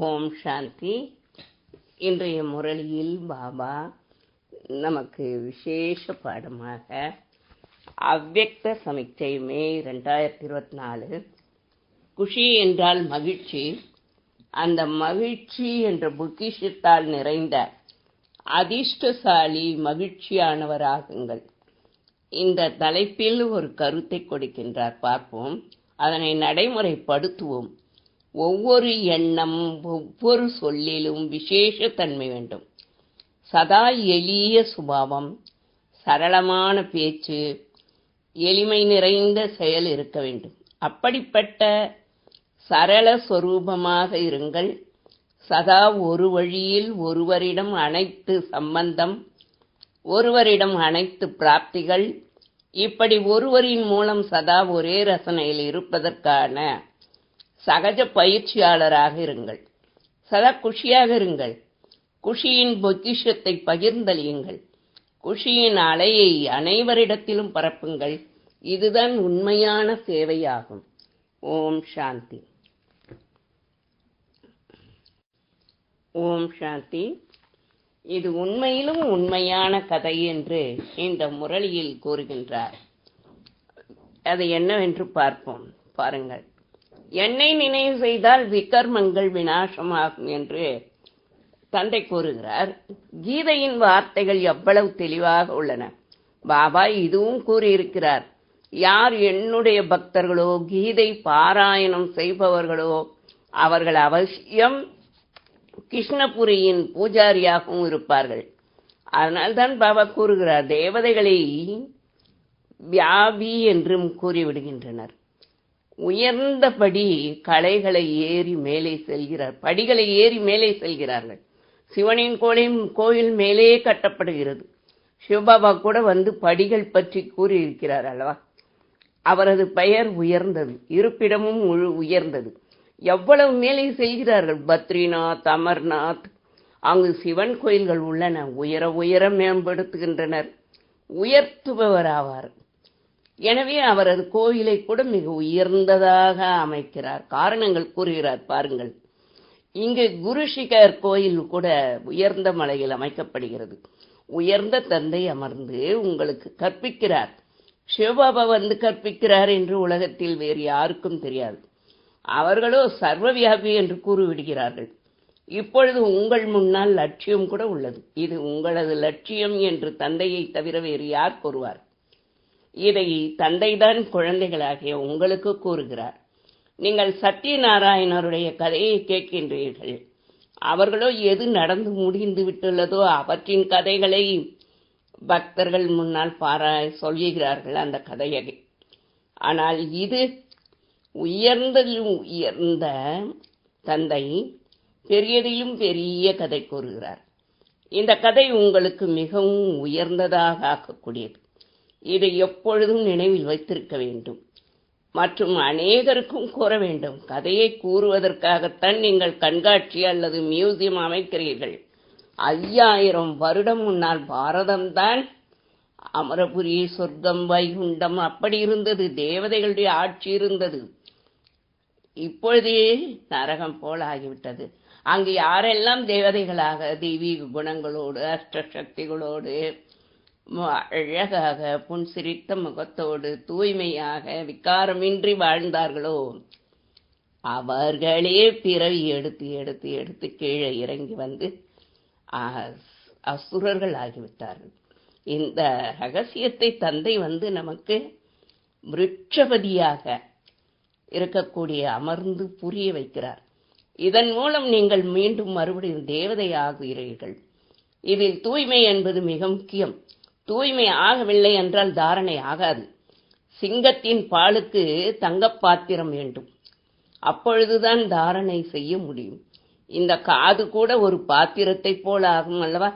ஓம் சாந்தி. இன்றைய முரளியில் பாபா நமக்கு விசேஷ பாடமாக அவ்வக்த சமிக்சை மே ரெண்டாயிரத்தி இருபத்தி நாலு. குஷி என்றால் மகிழ்ச்சி. அந்த மகிழ்ச்சி என்ற பொக்கிஷத்தால் நிறைந்த அதிர்ஷ்டசாலி மகிழ்ச்சியானவராகுங்கள். இந்த தலைப்பில் ஒரு கருத்தை கொடுக்கின்றார். பார்ப்போம். அதனை நடைமுறைப்படுத்துவோம். ஒவ்வொரு எண்ணம் ஒவ்வொரு சொல்லிலும் விசேஷ தன்மை வேண்டும். சதா எளிய சுபாவம் சரளமான பேச்சு எளிமை நிறைந்த செயல் இருக்க வேண்டும். அப்படிப்பட்ட சரள சொரூபமாக இருங்கள். சதா ஒரு வழியில் ஒருவரிடம் அனைத்து சம்பந்தம் ஒருவரிடம் அனைத்து பிராப்திகள் இப்படி ஒருவரின் மூலம் சதா ஒரே ரசனையில் இருப்பதற்கான சகஜ பயிற்சியாளராக இருங்கள். சதா குஷியாக இருங்கள். குஷியின் பொக்கிஷத்தை பகிர்ந்தளியுங்கள். குஷியின் அலையை அனைவரிடத்திலும் பரப்புங்கள். இதுதான் உண்மையான சேவையாகும். ஓம் சாந்தி. ஓம் சாந்தி. இது உண்மையிலும் உண்மையான கதை என்று இந்த முரளியில் கூறுகின்றார். அது என்னவென்று பார்ப்போம். பாருங்கள். என்னை நினைவு செய்தால் விக்கர்மங்கள் வினாசமாகும் என்று தந்தை கூறுகிறார். கீதையின் வார்த்தைகள் எவ்வளவு தெளிவாக உள்ளன. பாபா இதுவும் கூறியிருக்கிறார். யார் என்னுடைய பக்தர்களோ கீதை பாராயணம் செய்பவர்களோ அவர்கள் அவசியம் கிருஷ்ணபுரியின் பூஜாரியாகவும் இருப்பார்கள். அதனால்தான் பாபா கூறுகிறார் தேவதைகளை வியாபி என்றும் கூறிவிடுகின்றனர். உயர்ந்தபடி கலைகளை ஏறி மேலே செல்கிறார். படிகளை ஏறி மேலே செல்கிறார்கள். சிவனின் கோயில் கோயில் மேலே கட்டப்படுகிறது. சிவபாபா கூட வந்து படிகள் பற்றி கூறியிருக்கிறார் அல்லவா? அவரது பெயர் உயர்ந்தது. இருப்பிடமும் உயர்ந்தது. எவ்வளவு மேலே செல்கிறார்கள்? பத்ரிநாத் அமர்நாத். அங்கு சிவன் கோயில்கள் உள்ளன. உயர உயர மேம்படுத்துகின்றனர். உயர்த்துபவர் ஆவார் எனவே அவரது கோயிலை கூட மிக உயர்ந்ததாக அமைக்கிறார். காரணங்கள் கூறுகிறார் பாருங்கள். இங்கு குருஷிகர் கோயில் கூட உயர்ந்த மலையில் அமைக்கப்படுகிறது. உயர்ந்த தந்தை அமர்ந்து உங்களுக்கு கற்பிக்கிறார். சிவபாபா வந்து கற்பிக்கிறார் என்று உலகத்தில் வேறு யாருக்கும் தெரியாது. அவர்களோ சர்வவியாபி என்று கூறிவிடுகிறார்கள். இப்பொழுது உங்கள் முன்னால் லட்சியம் கூட உள்ளது. இது உங்களது லட்சியம் என்று தந்தையை தவிர வேறு யார் கூறுவார்? இதை தந்தைதான் குழந்தைகளாகிய உங்களுக்கு கூறுகிறார். நீங்கள் சத்யநாராயணருடைய கதையை கேட்கின்றீர்கள். அவர்களோ எது நடந்து முடிந்து விட்டுள்ளதோ அவற்றின் கதைகளை பக்தர்கள் முன்னால் பாரா சொல்கிறார்கள் அந்த கதையை ஆனால் இது உயர்ந்ததிலும் உயர்ந்த தந்தை பெரியதிலும் பெரிய கதை கூறுகிறார். இந்த கதை உங்களுக்கு மிகவும் உயர்ந்ததாக ஆக்கக்கூடியது. இதை எப்பொழுதும் நினைவில் வைத்திருக்க வேண்டும். மற்றும் அநேகருக்கும் கூற வேண்டும். கதையை கூறுவதற்காகத்தான் நீங்கள் கண்காட்சி அல்லது மியூசியம் அமைக்கிறீர்கள். ஐயாயிரம் வருடம் முன்னால் பாரதம்தான் அமரபுரி சொர்க்கம் வைகுண்டம் அப்படி இருந்தது. தேவதைகளுடைய ஆட்சி இருந்தது. இப்பொழுதே நரகம் போல் ஆகிவிட்டது. அங்கு யாரெல்லாம் தேவதைகளாக தெய்வீக குணங்களோடு அஷ்ட சக்திகளோடு அழகாக புன்சிரித்த முகத்தோடு தூய்மையாக விக்காரமின்றி வாழ்ந்தார்களோ? அவர்களே பிறவி எடுத்து எடுத்து எடுத்து கீழே இறங்கி வந்து அசுரர்கள் ஆகிவிட்டார்கள். இந்த ரகசியத்தை தந்தை வந்து நமக்கு விருட்சபதியாக இருக்கக்கூடிய அமர்ந்து புரிய வைக்கிறார். இதன் மூலம் நீங்கள் மீண்டும் மறுபடியும் தேவதை ஆகுகிறீர்கள் இதில் தூய்மை என்பது மிக முக்கியம். தூய்மை ஆகவில்லை என்றால் தாரணை ஆகாது. சிங்கத்தின் பாலுக்கு தங்கப்பாத்திரம் வேண்டும். அப்பொழுதுதான் தாரணை செய்ய முடியும். இந்த காது கூட ஒரு பாத்திரத்தை போல ஆகும் அல்லவா?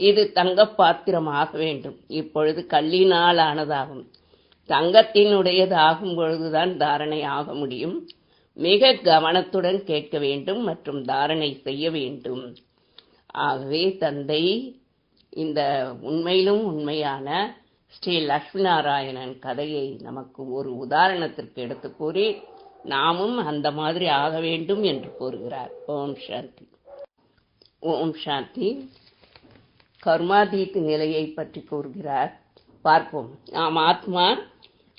இது தங்க பாத்திரம் ஆக வேண்டும். இப்பொழுது கல்லினால் ஆனதாகும். தங்கத்தினுடையது ஆகும் பொழுதுதான் தாரணை ஆக முடியும். மிக கவனத்துடன் கேட்க வேண்டும் மற்றும் தாரணை செய்ய வேண்டும். ஆகவே தந்தை இந்த உண்மையிலும் உண்மையான ஸ்ரீ லக்ஷ்மி நாராயணன் கதையை நமக்கு ஒரு உதாரணத்திற்கு எடுத்து கூறி நாமும் அந்த மாதிரி ஆக வேண்டும் என்று கூறுகிறார். ஓம் சாந்தி. ஓம் சாந்தி. கர்மாதீத் நிலையை பற்றி கூறுகிறார். பார்ப்போம். நாம் ஆத்மா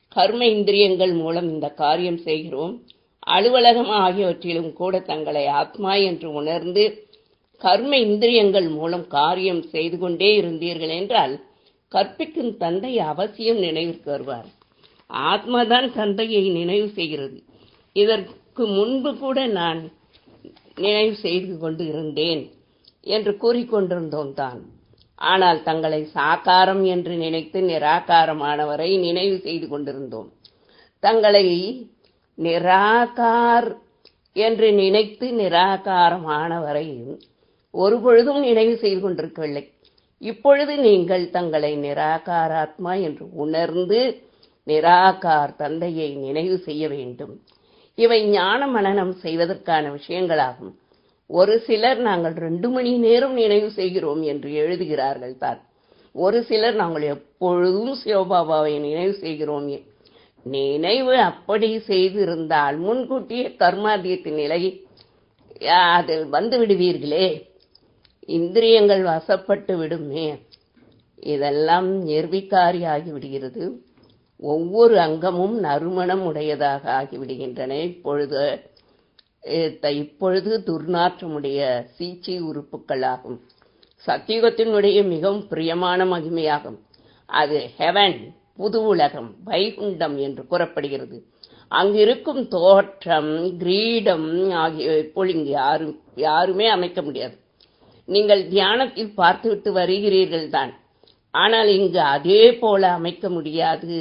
கர்ம இந்திரியங்கள் மூலம் இந்த காரியம் செய்கிறோம். அலுவலகம் ஆகியவற்றிலும் கூட தங்களை ஆத்மா என்று உணர்ந்து கர்ம இந்திரியங்கள் மூலம் காரியம் செய்து கொண்டே இருந்தீர்கள் என்றால் கற்பிக்கும் தந்தை அவசியம் நினைவிற்கு வருவார். ஆத்மாதான் தந்தையை நினைவு செய்கிறது. இதற்கு முன்பு கூட நான் நினைவு செய்து கொண்டு இருந்தேன் என்று கூறிக்கொண்டிருந்தோம் தான். ஆனால் தங்களை சாக்காரம் என்று நினைத்து நிராகாரமானவரை நினைவு செய்து கொண்டிருந்தோம். தங்களை நிராகார் என்று நினைத்து நிராகாரமானவரையும் ஒருபொழுதும் நினைவு செய்து கொண்டிருக்கவில்லை. இப்பொழுது நீங்கள் தங்களை நிராகாராத்மா என்று உணர்ந்து நிராகார் தந்தையை நினைவு செய்ய வேண்டும். இவை ஞான மனனம் செய்வதற்கான விஷயங்களாகும். ஒரு சிலர் நாங்கள் ரெண்டு மணி நேரம் நினைவு செய்கிறோம் என்று எழுதுகிறார்கள் தான். ஒரு சிலர் நாங்கள் எப்பொழுதும் சிவபாபாவை நினைவு செய்கிறோம். நினைவு அப்படி செய்திருந்தால் முன்கூட்டியே கர்மாதியத்தின் நிலை அதில் வந்து விடுவீர்களே. இந்திரியங்கள் வசப்பட்டு விடுமே. இதெல்லாம் நிர்விகாரி ஆகிவிடுகிறது ஒவ்வொரு அங்கமும் நறுமணம் உடையதாக ஆகிவிடுகின்றன. இப்பொழுது இப்பொழுது துர்நாற்றமுடைய சீச்சி உறுப்புகளாகும். சத்தியுகத்தினுடைய மிகவும் பிரியமான மகிமையாகும். அது ஹெவன் புது உலகம் வைகுண்டம் என்று கூறப்படுகிறது. அங்கிருக்கும் தோற்றம் கிரீடம் ஆகியவை இப்பொழுது இங்கு யாரும் யாருமே அமைக்க முடியாது. நீங்கள் தியானத்தில் பார்த்துவிட்டு வருகிறீர்கள் தான் ஆனால் இங்கு அதே போல அமைக்க முடியாது.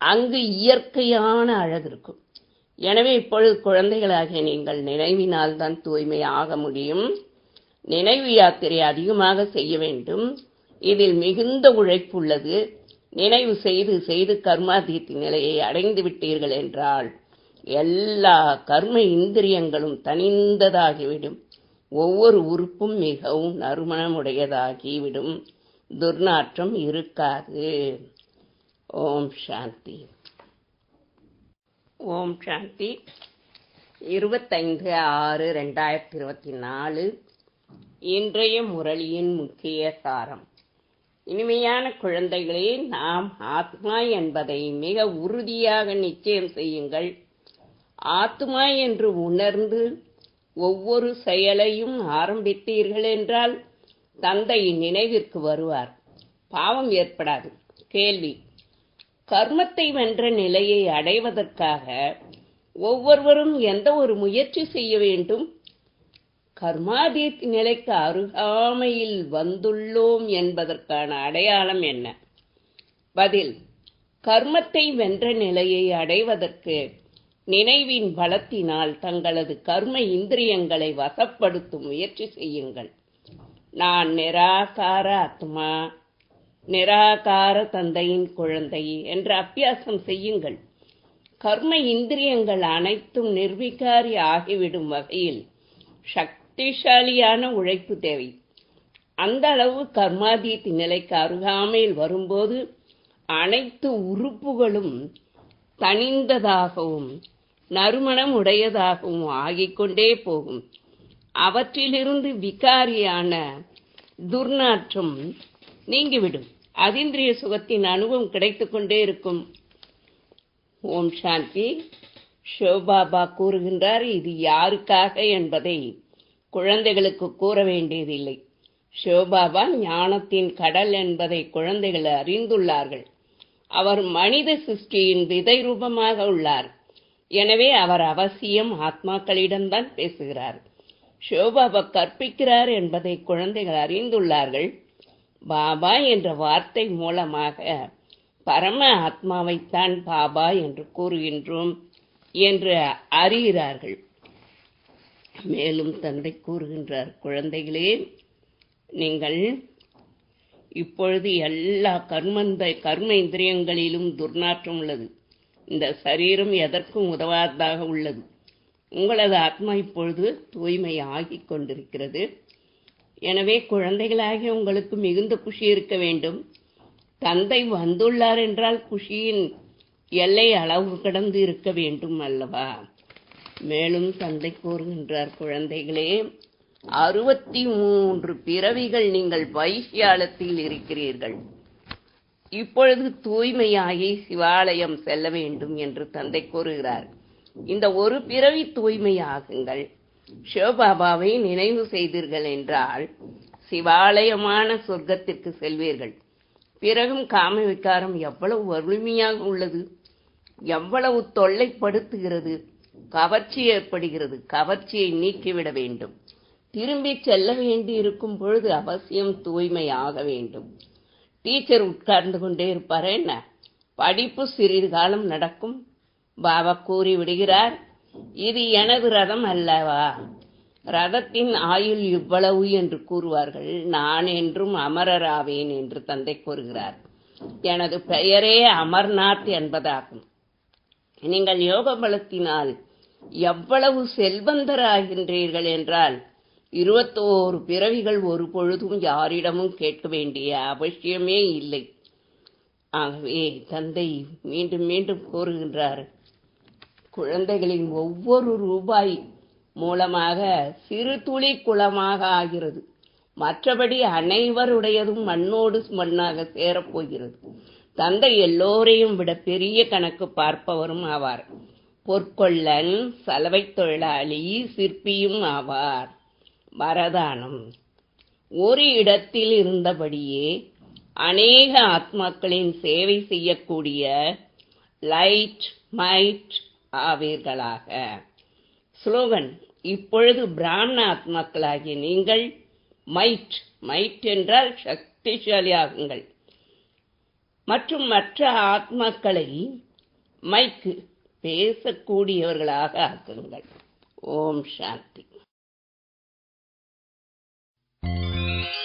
அங்கு இயற்கையான அழகு இருக்கும். எனவே இப்பொழுது குழந்தைகளாகிய நீங்கள் நினைவினால் தான் தூய்மை ஆக முடியும். நினைவு யாத்திரை அதிகமாக செய்ய வேண்டும். இதில் மிகுந்த உழைப்பு உள்ளது நினைவு செய்து செய்து கர்மாதீத்தி நிலையை அடைந்து விட்டீர்கள் என்றால் எல்லா கர்ம இந்திரியங்களும் தனிந்ததாகிவிடும். ஒவ்வொரு உறுப்பும் மிகவும் நறுமணமுடையதாகிவிடும். துர்நாற்றம் இருக்காது. ஓம் சாந்தி. ஓம் சாந்தி. இருபத்தைந்து ஆறு ரெண்டாயிரத்தி இருபத்தி நாலு இன்றைய முரளியின் முக்கிய சாரம். இனிமையான குழந்தைகளே நாம் ஆத்மா என்பதை மிக உறுதியாக நிச்சயம் செய்யுங்கள். ஆத்மா என்று உணர்ந்து ஒவ்வொரு செயலையும் ஆரம்பித்தீர்கள் என்றால் தந்தை நினைவிற்கு வருவார். பாவம் ஏற்படாது. கேள்வி. கர்மத்தை வென்ற நிலையை அடைவதற்காக ஒவ்வொருவரும் எந்த ஒரு முயற்சி செய்ய வேண்டும்? கர்மாதீத் நிலைக்கு அருகாமையில் வந்துள்ளோம் என்பதற்கான அடையாளம் என்ன? பதில். கர்மத்தை வென்ற நிலையை அடைவதற்கு நினைவின் பலத்தினால் தங்களது கர்ம இந்திரியங்களை வசப்படுத்தும் முயற்சி செய்யுங்கள். நான் நிராகார ஆத்மா நிராகார தந்தையின் குழந்தை என்ற அபியாசம் செய்யுங்கள். கர்ம இந்திரியங்கள் அனைத்தும் நிர்விகாரி ஆகிவிடும் வகையில் சக்திசாலியான உழைப்பு தேவை. அந்த அளவு கர்மாதீத் நிலைக்கு அருகாமையில் வரும்போது அனைத்து உறுப்புகளும் தனிந்ததாகவும் நறுமணம் உடையதாகவும் ஆகிக்கொண்டே போகும். அவற்றிலிருந்து விகாரியான துர்நாற்றம் நீங்கிவிடும். அதிந்திரிய சுகத்தின் அனுபவம் கிடைத்துக்கொண்டே இருக்கும். ஓம் சாந்தி. ஷோபாபா கூறுகின்றார் இது யாருக்காக என்பதை குழந்தைகளுக்கு கூற வேண்டியதில்லை. ஷோபாபா ஞானத்தின் கடல் என்பதை குழந்தைகள் அறிந்துள்ளார்கள். அவர் மனித சிருஷ்டியின் விதை ரூபமாக உள்ளார். எனவே அவர் அவசியம் ஆத்மாக்களிடம்தான் பேசுகிறார். ஷோபாபா கற்பிக்கிறார் என்பதை குழந்தைகள் அறிந்துள்ளார்கள். பாபா என்ற வார்த்தை மூலமாக பரம ஆத்மாவைத்தான் பாபா என்று கூறுகின்றோம் என்று அறிகிறார்கள். மேலும் தந்தை கூறுகின்றார் குழந்தைகளே நீங்கள் இப்பொழுது எல்லா கர்மந்த கர்ம இந்திரியங்களிலும் துர்நாற்றம் உள்ளது. இந்த சரீரம் எதற்கும் உதவாததாக உள்ளது. உங்களது ஆத்மா இப்பொழுது தூய்மை ஆகிக் கொண்டிருக்கிறது. எனவே குழந்தைகளாகிய உங்களுக்கு மிகுந்த குஷி இருக்க வேண்டும். தந்தை வந்துள்ளார் என்றால் குஷியின் எல்லை அளவு கடந்து இருக்க வேண்டும் அல்லவா? மேலும் தந்தை கூறுகின்றார் குழந்தைகளே அறுபத்தி மூன்று பிறவிகள் நீங்கள் வைசியாலத்தில் இருக்கிறீர்கள். இப்பொழுது தூய்மையாகி சிவாலயம் செல்ல வேண்டும் என்று தந்தை கூறுகிறார். இந்த ஒரு பிறவி தூய்மையாகுங்கள். சிவபாபாவை நினைவு செய்தீர்கள் என்றால் சிவாலயமான சொர்க்கத்திற்கு செல்வீர்கள். பிறகும் காம விகாரம் எவ்வளவு வறுமையாக உள்ளது. எவ்வளவு தொல்லைப்படுத்துகிறது. கவர்ச்சி ஏற்படுகிறது. கவர்ச்சியை நீக்கிவிட வேண்டும். திரும்பி செல்ல வேண்டி இருக்கும் பொழுது அவசியம் தூய்மையாக வேண்டும். டீச்சர் உட்கார்ந்து கொண்டே இருப்பார் என்ன? படிப்பு சிறிது காலம் நடக்கும். பாபா கூறி விடுகிறார் இது எனது ரதம் அல்லவா? ரதத்தின் ஆயுள் இவ்வளவு என்று கூறுவார்கள். நான் என்றும் அமரராவேன் என்று தந்தை கூறுகிறார். எனது பெயரே அமர்நாத் என்பதாகும். நீங்கள் யோக பலத்தினால் எவ்வளவு செல்வந்தராகின்றீர்கள் என்றால் இருபத்தோரு பிறவிகள் ஒரு பொழுதும் யாரிடமும் கேட்க வேண்டிய அவசியமே இல்லை. ஆகவே தந்தை மீண்டும் மீண்டும் கூறுகின்றார் குழந்தைகளின் ஒவ்வொரு ரூபாய் மூலமாக சிறு துளி குளமாக ஆகிறது. மற்றபடி அனைவருடையதும் மண்ணோடு மண்ணாக சேரப்போகிறது. தந்தை எல்லோரையும் விட பெரிய கணக்கு பார்ப்பவரும் ஆவார். பொற்கொள்ளன் சலவை தொழிலாளி சிற்பியும் ஆவார். வரதானம். ஒரு இடத்தில் இருந்தபடியே அநேக ஆத்மாக்களின் சேவை செய்யக்கூடிய லைட் மைட் ஆவீர்களாக. ஸ்லோகன் இப்பொழுது பிராமண ஆத்மாக்களாகிய நீங்கள் மைட் மைட் என்றால் சக்திசாலியாகுங்கள். மற்றும் மற்ற ஆத்மாக்களை மைக்கு பேசக்கூடியவர்களாக ஆக்குங்கள். ஓம் சாந்தி. Thank you.